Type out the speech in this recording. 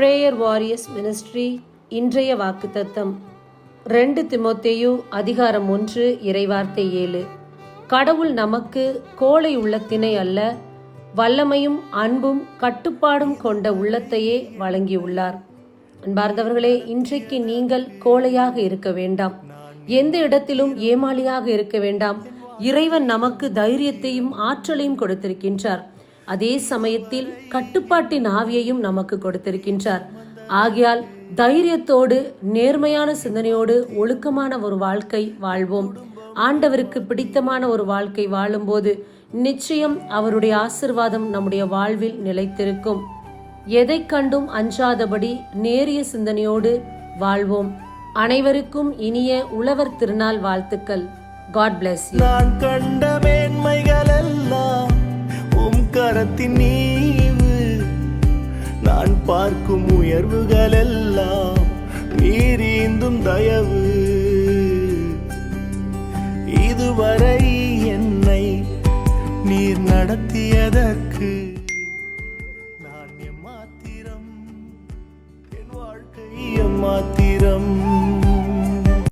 Prayer warriors ministry இன்றைய வாக்குத்தத்தம். ரெண்டு திமோத்தேயு அதிகாரம் ஒன்று இறைவார்த்தை ஏழு. கடவுள் நமக்கு கோழை உள்ளத்தினை அல்ல வல்லமையும் அன்பும் கட்டுப்பாடும் கொண்ட உள்ளத்தையே வழங்கியுள்ளார். அன்பார்ந்தவர்களே இன்றைக்கு நீங்கள் கோழையாக இருக்க வேண்டாம். எந்த இடத்திலும் ஏமாளியாக இருக்க வேண்டாம். இறைவன் நமக்கு தைரியத்தையும் ஆற்றலையும் கொடுத்திருக்கின்றார். அதே சமயத்தில் கட்டுப்பாட்டின் ஆவியையும் நமக்கு கொடுத்திருக்கின்றார். ஆகையால் தைரியத்தோடு நேர்மையான சிந்தனையோடு ஒழுக்கமான ஒரு வாழ்க்கை வாழ்வோம். ஆண்டவருக்கு பிடித்தமான ஒரு வாழ்க்கை வாழும்போது நிச்சயம் அவருடைய ஆசிர்வாதம் நம்முடைய வாழ்வில் நிலைத்திருக்கும். எதை கண்டும் அஞ்சாதபடி நேரிய சிந்தனையோடு வாழ்வோம். அனைவருக்கும் இனிய உழவர் திருநாள் வாழ்த்துக்கள். காட் பிளஸ் நான் கண்ட மேன்மைகள் பார்க்கும் உயர்வுகள் எல்லாம் தயவு. இதுவரை என்னை நீர் நடத்தியதற்கு நான் எம்மாத்திரம் என் வாழ்க்கை எம்மாத்திரம்.